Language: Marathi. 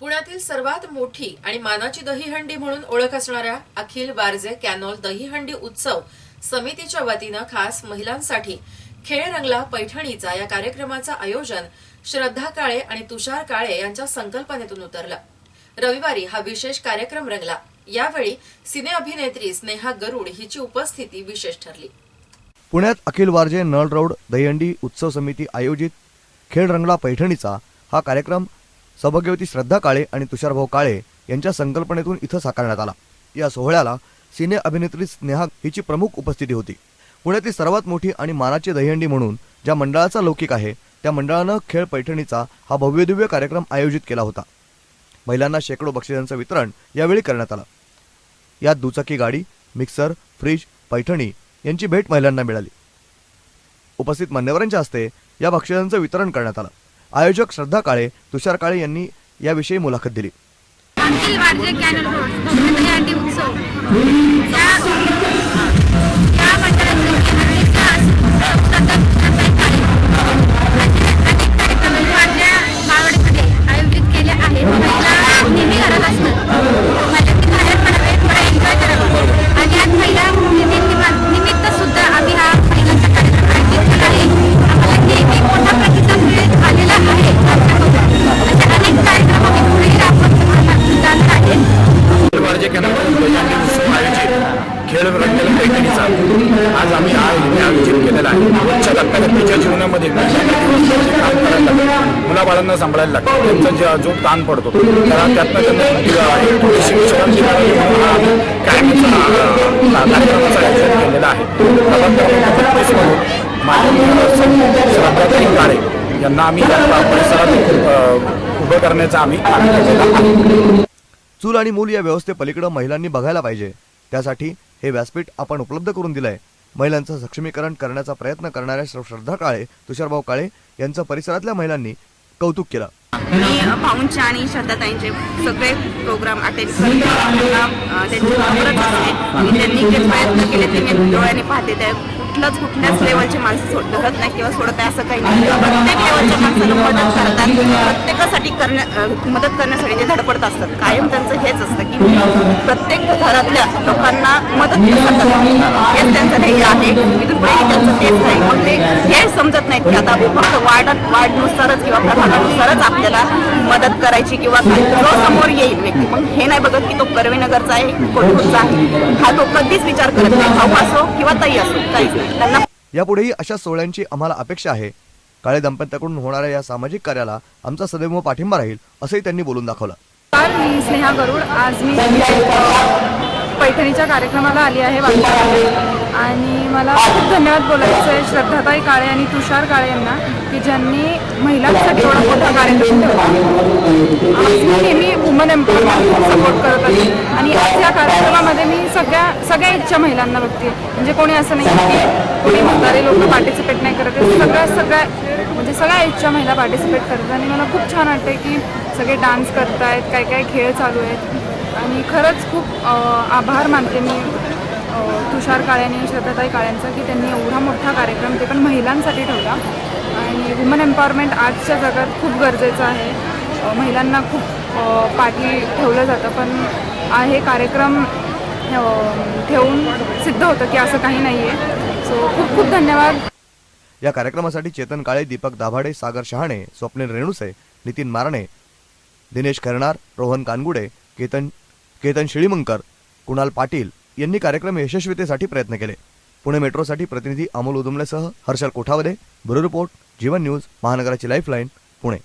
पुण्यातील सर्वात मोठी आणि मानाची दहीहंडी म्हणून ओळख असणाऱ्या अखिल वारजे कॅनॉल दहीहंडी उत्सव समितीच्या वतीनं खास महिलांसाठी खेळ रंगला पैठणीचा या कार्यक्रमाचं आयोजन श्रद्धा काळे आणि तुषार काळे यांच्या संकल्पनेतून उतरलं. रविवारी हा विशेष कार्यक्रम रंगला. यावेळी सिने अभिनेत्री स्नेहा गरुड हिची उपस्थिती विशेष ठरली. पुण्यात अखिल वारजे नळ रोड दहीहंडी उत्सव समिती आयोजित खेळ रंगला पैठणीचा हा कार्यक्रम सौभाग्यवती श्रद्धा काळे आणि तुषारभाऊ काळे यांच्या संकल्पनेतून इथं साकारण्यात आला. या सोहळ्याला सिने अभिनेत्री स्नेहा हिची प्रमुख उपस्थिती होती. पुण्यातील सर्वात मोठी आणि मानाची दहीहंडी म्हणून ज्या मंडळाचा लौकिक आहे त्या मंडळानं खेळ पैठणीचा हा भव्यदिव्य कार्यक्रम आयोजित केला होता. महिलांना शेकडो बक्षिसांचं वितरण यावेळी करण्यात आलं. यात दुचाकी गाडी मिक्सर फ्रीज पैठणी यांची भेट महिलांना मिळाली. उपस्थित मान्यवरांच्या हस्ते या बक्षिसांचं वितरण करण्यात आलं. आयोजक श्रद्धा काळे तुषार काळे यांनी याविषयी मुलाखत दिली. खेळ रंगलेला पैठणीचा आज आम्ही हा इथे आयोजित केलेला आहे. उच्च धक्काधक्कीच्या जीवनामध्ये मुलाबाळांना सांभाळायला लागतं. त्यांचा जे जो ताण पडतो त्या त्यातनं त्यांना आयोजन आहे. श्रद्धाताई काळे यांना आम्ही परिसरात उभं करण्याचा आम्ही चूल आणि मूल या व्यवस्थेपलीकडे महिलांनी बघायला पाहिजे. त्यासाठी हे व्यासपीठ आपण उपलब्ध करून दिलंय. महिलांचं सक्षमीकरण करण्याचा प्रयत्न करणाऱ्या श्रद्धा काळे तुषारभाऊ काळे यांचं परिसरातल्या महिलांनी कौतुक केलं. मी पाहुणच्या आणि श्रद्धाताईंचे सगळे प्रोग्राम अटेंड करते त्यांना वापरत असते आणि त्यांनी जे प्रयत्न केले ते मी डोळ्याने पाहते त्या कुठल्याच कुठल्याच लेवलचे माणसं सोड धरत नाही किंवा सोडत आहे असं काही नाही. प्रत्येक लेवलच्या माणसाला मदत करतात. प्रत्येकासाठी करण्या मदत करण्यासाठी ते धडपडत असतात. कायम त्यांचं हेच असतं की प्रत्येक घरातल्या लोकांना मदत करतात हेच त्यांचं ध्येय आहे. इथून पुढे त्यांचं तेच आहे समजत नाहीत की आता फक्त वाढत वाढनुसारच किंवा प्रमाणानुसारच आपल्याला मदत करायची किंवा जो समोर येईल व्यक्ती. मग हे नाही बघत की तो कर्वेनगरचा आहे कोल्हापूरचा आहे. हा तो कधीच विचार करत नाही. भाऊ असो किंवा ताई असो काहीच नाही त्यांना यापुढेही अशा सोहळ्यांची आम्हाला अपेक्षा आहे. काळे दाम्पत्याकडून होणाऱ्या या सामाजिक कार्याला आमचा सदैव पाठिंबा राहील असंही त्यांनी बोलून दाखवलं. नमस्कार मी स्नेहा गरुड. आज मी पैठणीच्या कार्यक्रमाला आली आहे वाटपामध्ये आणि मला खूप धन्यवाद बोलायचं आहे श्रद्धाताई काळे आणि तुषार काळे यांना की ज्यांनी महिलांसाठी एवढा मोठा कार्यक्रम ठेवला. आज मी नेहमी वुमन एम्पॉवरमेंट सपोर्ट करत असते आणि आज या कार्यक्रमामध्ये मी सगळ्या सगळ्या इच्छा महिलांना बघते. म्हणजे कोणी असं नाही की कोणी म्हातारे लोक पार्टिसिपेट नाही करत. आहेत. सगळ्या सगळ्या म्हणजे सगळ्या इच्छा महिला पार्टिसिपेट करतात. आणि मला खूप छान वाटतं की सगळे डान्स करतायत काय काय खेळ चालू आहेत. आणि खरंच खूप आभार मानते मी. तुषार काळे आणि श्रद्धाताई काळ्यांचा की त्यांनी एवढा मोठा कार्यक्रम ते पण महिलांसाठी ठेवला. आणि वुमन एम्पॉवरमेंट आजच्या जगात खूप गरजेचं आहे. महिलांना खूप पाठी ठेवलं जातं. पण हे कार्यक्रम ठेवून सिद्ध होतं की असं काही नाही आहे सो खूप खूप धन्यवाद. या कार्यक्रमासाठी चेतन काळे दीपक दाभाडे सागर शहाणे स्वप्नील रेणुसे नितीन मारणे दिनेश खरणार रोहन कानगुडे केतन केतन शिळीमंकर कुणाल पाटील यांनी कार्यक्रम यशस्वीतेसाठी प्रयत्न केले. पुणे मेट्रोसाठी प्रतिनिधी Amol उदुमलेसह Harshal Kothawade bureau report Jeevan news महानगराची lifeline Pune.